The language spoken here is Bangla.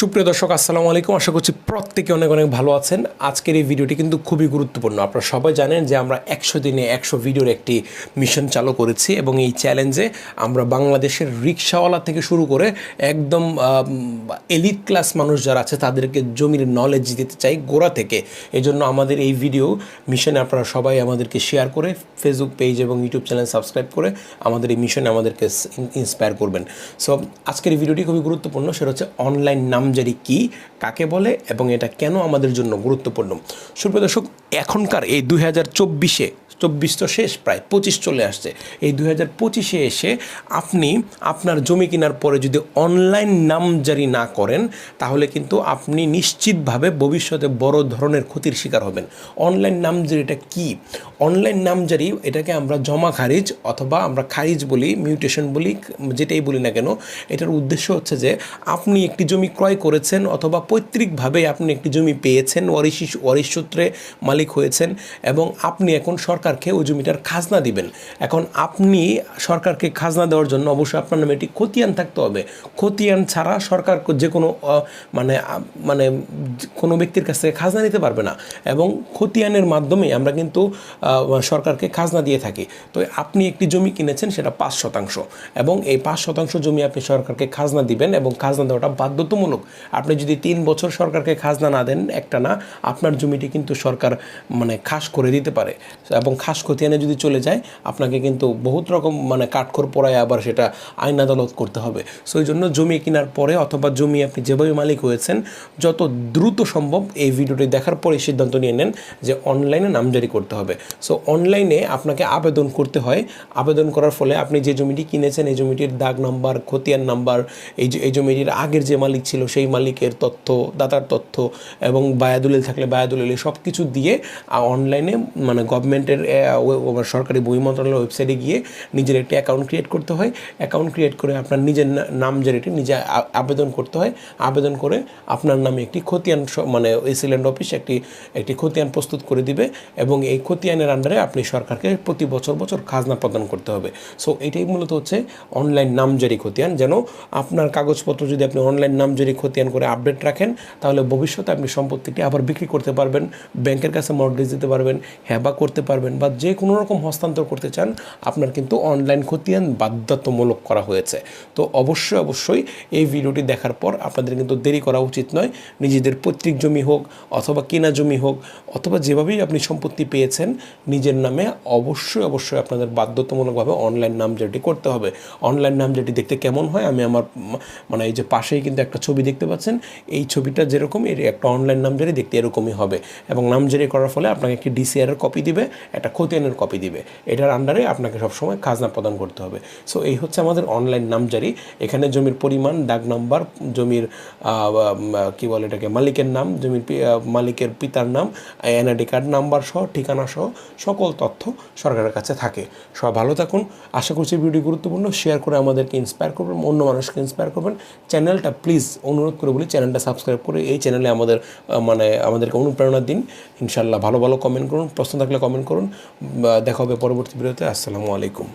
সুপ্রিয় দর্শক, আসসালামু আলাইকুম। আশা করছি প্রত্যেকে অনেক অনেক ভালো আছেন। আজকের এই ভিডিওটি কিন্তু খুবই গুরুত্বপূর্ণ। আপনারা সবাই জানেন যে আমরা একশো দিনে একশো ভিডিওর একটি মিশন চালু করেছি এবং এই চ্যালেঞ্জে আমরা বাংলাদেশের রিক্সাওয়ালা থেকে শুরু করে একদম এলিট ক্লাস মানুষ যারা আছে, তাদেরকে জমির নলেজ দিতে চাই গোড়া থেকে। এই জন্য আমাদের এই ভিডিও মিশনে আপনারা সবাই আমাদেরকে শেয়ার করে ফেসবুক পেজ এবং ইউটিউব চ্যানেল সাবস্ক্রাইব করে আমাদের এই মিশনে আমাদেরকে ইন্সপায়ার করবেন। সো আজকের এই ভিডিওটি খুবই গুরুত্বপূর্ণ। সেটা হচ্ছে অনলাইন নামজারি কি, কাকে বলে এবং এটা কেন আমাদের জন্য গুরুত্বপূর্ণ? সুপ্রিয় দর্শক, এখনকার এই দুই হাজার চব্বিশে, চব্বিশ তো শেষ, প্রায় পঁচিশ চলে আসছে। এই দুই হাজার পঁচিশে এসে আপনি আপনার জমি কেনার পরে যদি অনলাইন নামজারি না করেন, তাহলে কিন্তু আপনি নিশ্চিতভাবে ভবিষ্যতে বড় ধরনের ক্ষতির শিকার হবেন। অনলাইন নামজারিটা কি? অনলাইন নামজারি, এটাকে আমরা জমা খারিজ অথবা আমরা খারিজ বলি, মিউটেশন বলি, যেটাই বলি না কেন, এটার উদ্দেশ্য হচ্ছে যে আপনি একটি জমি ক্রয় করেছেন অথবা পৈতৃকভাবে আপনি একটি জমি পেয়েছেন, ওয়ারিশ ওয়ারিশ সূত্রে মালিক হয়েছেন এবং আপনি এখন সরকারকে ওই জমিটার খাজনা দিবেন। এখন আপনি সরকারকে খাজনা দেওয়ার জন্য অবশ্যই আপনার নামে একটি খতিয়ান থাকতে হবে। খতিয়ান ছাড়া সরকার যে কোনো মানে মানে কোনো ব্যক্তির কাছ থেকে খাজনা নিতে পারবে না এবং খতিয়ানের মাধ্যমে আমরা কিন্তু সরকারকে খাজনা দিয়ে থাকি। তো আপনি একটি জমি কিনেছেন, সেটা পাঁচ শতাংশ এবং এই পাঁচ শতাংশ জমি আপনি সরকারকে খাজনা দিবেন এবং খাজনা দেওয়াটা বাধ্যতামূলক। আপনি যদি তিন বছর সরকারকে খাজনা না দেন, একটা না, আপনার জমিটি কিন্তু সরকার মানে খাস করে দিতে পারে। এবং খাস খতিয়ানে যদি চলে যায়, আপনাকে কিন্তু বহুত রকম মানে কাঠখোর পড়ায় আবার সেটা আইন আদালত করতে হবে। সো জন্য জমি কেনার পরে অথবা জমি আপনি যেভাবে মালিক হয়েছেন, যত দ্রুত সম্ভব এই ভিডিওটি দেখার পরে সিদ্ধান্ত নিয়ে নেন যে অনলাইনে নামজারি করতে হবে। সো অনলাইনে আপনাকে আবেদন করতে হয়। আবেদন করার ফলে আপনি যে জমিটি কিনেছেন, এই জমিটির দাগ নাম্বার, খতিয়ান নাম্বার, এই এই জমিটির আগের যে মালিক ছিল সেই মালিকের তথ্য, দাতার তথ্য এবং বায়াদুলিল থাকলে বায়াদুলিল সব কিছু দিয়ে অনলাইনে মানে গভর্নমেন্টের সরকারি বই মন্ত্রণালয়ের ওয়েবসাইটে গিয়ে নিজের একটি অ্যাকাউন্ট ক্রিয়েট করতে হয়। অ্যাকাউন্ট ক্রিয়েট করে আপনার নিজের নাম জারিটি নিজে আবেদন করতে হয়। আবেদন করে আপনার নামে একটি খতিয়ান মানে এসিল্যান্ড অফিস একটি একটি খতিয়ান প্রস্তুত করে দিবে এবং এই খতিয়ানের আন্ডারে আপনি সরকারকে প্রতি বছর বছর খাজনা প্রদান করতে হবে। সো এটাই মূলত হচ্ছে অনলাইন নাম নামজারি খতিয়ান। যেন আপনার কাগজপত্র যদি আপনি অনলাইন নামজারি খতিয়ান করে আপডেট রাখেন, তাহলে ভবিষ্যতে আপনি সম্পত্তিটি আবার বিক্রি করতে পারবেন, ব্যাংকের কাছে মর্গেজ দিতে পারবেন হ্যাবা করতে পারবেন বা যে কোনো রকম হস্তান্তর করতে চান, আপনার কিন্তু অনলাইন খতিয়ান বাধ্যতামূলক করা হয়েছে। তো অবশ্যই অবশ্যই এই ভিডিওটি দেখার পর আপনাদের কিন্তু দেরি করা উচিত নয়, নিজেদের পৈতৃক জমি হোক অথবা কেনা জমি হোক, অথবা যেভাবেই আপনি সম্পত্তি পেয়েছেন, নিজের নামে অবশ্যই অবশ্যই আপনাদের বাধ্যতামূলকভাবে অনলাইন নাম যেটি করতে হবে। অনলাইন নাম যেটি দেখতে কেমন হয়? আমি আমার মানে এই যে পাশেই কিন্তু একটা ছবি দেখতে পাচ্ছেন, এই ছবিটা যেরকম, এর একটা অনলাইন নামজারি দেখতে এরকমই হবে। এবং নামজারি করার ফলে আপনাকে একটি ডিসিআর এর কপি দিবে, একটা খতিয়ানের কপি দিবে। এটার আন্ডারে আপনাকে সবসময় খাজনা প্রদান করতে হবে। সো এই হচ্ছে আমাদের অনলাইন নামজারি এখানে জমির পরিমাণ, দাগ নাম্বার জমির কি বলে এটাকে, মালিকের নাম, জমির মালিকের পিতার নাম এনআইডি কার্ড নাম্বার সহ, ঠিকানা সহ, সকল তথ্য সরকারের কাছে থাকে। সব ভালো থাকুন। আশা করছি ভিডিও গুরুত্বপূর্ণ। শেয়ার করে আমাদেরকে ইন্সপায়ার করবেন, অন্য মানুষকে ইন্সপায়ার করবেন। চ্যানেলটা প্লিজ অনুরোধ করে বলি, চ্যানেলটা সাবস্ক্রাইব করে এই চ্যানেলে আমাদের মানে আমাদেরকে অনুপ্রেরণা দিন। ইনশাল্লাহ ভালো ভালো কমেন্ট করুন, প্রশ্ন থাকলে কমেন্ট করুন। দেখা হবে পরবর্তী ভিডিওতে আসসালামু আলাইকুম।